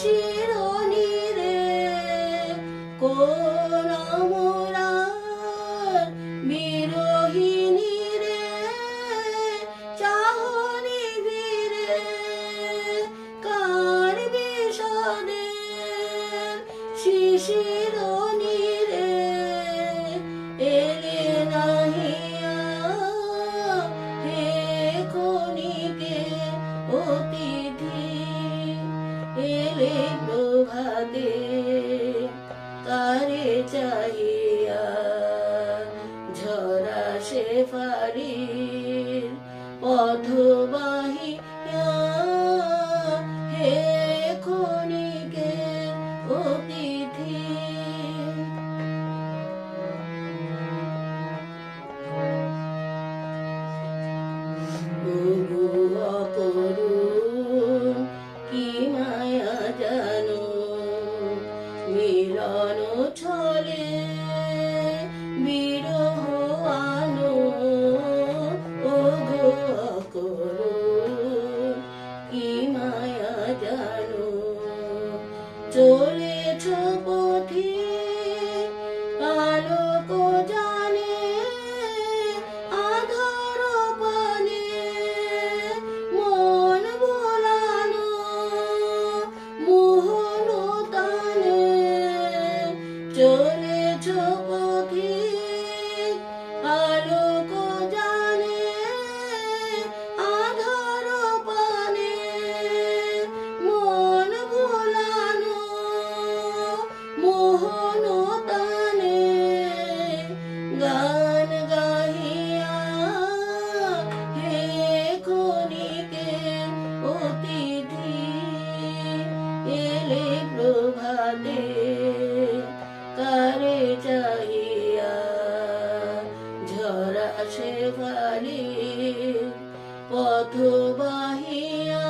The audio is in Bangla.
শিশির রে কোন মোরার বিরোহিনী রে চাহনি ফিরে কার বিষাদে শিশির রে এলে নাহিয়া হে ক্ষণিকে অতিথি এলে প্রভাতে কারে চাহিয়া ঝরা সে ফারির পথবাহিয়া হে ক্ষণিকে অতিথি। ছলে বিরহ আলো ও গো করো কি মায়া জানো? চলেছ পথে চলেছ পথে পথ বাহিয়া